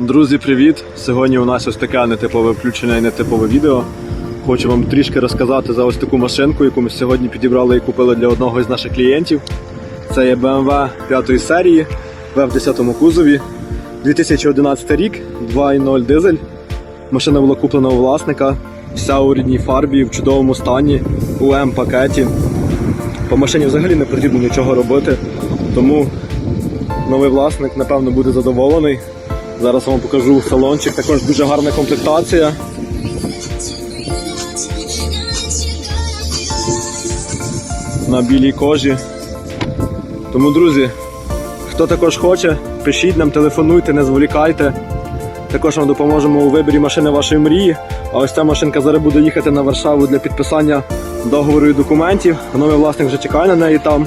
Друзі, привіт! Сьогодні у нас ось таке нетипове включення і нетипове відео. Хочу вам трішки розказати за ось таку машинку, яку ми сьогодні підібрали і купили для одного із наших клієнтів. Це є BMW 5 серії в F10 кузові. 2011 рік, 2.0 дизель. Машина була куплена у власника, вся у рідній фарбі, в чудовому стані, у М-пакеті. По машині взагалі не потрібно нічого робити, тому новий власник, напевно, буде задоволений. Зараз вам покажу салончик, також дуже гарна комплектація. На білій кожі. Тому, друзі, хто також хоче, пишіть нам, телефонуйте, не зволікайте. Також вам допоможемо у виборі машини вашої мрії. А ось ця машинка зараз буде їхати на Варшаву для підписання договору і документів. Новий власник вже чекає на неї там.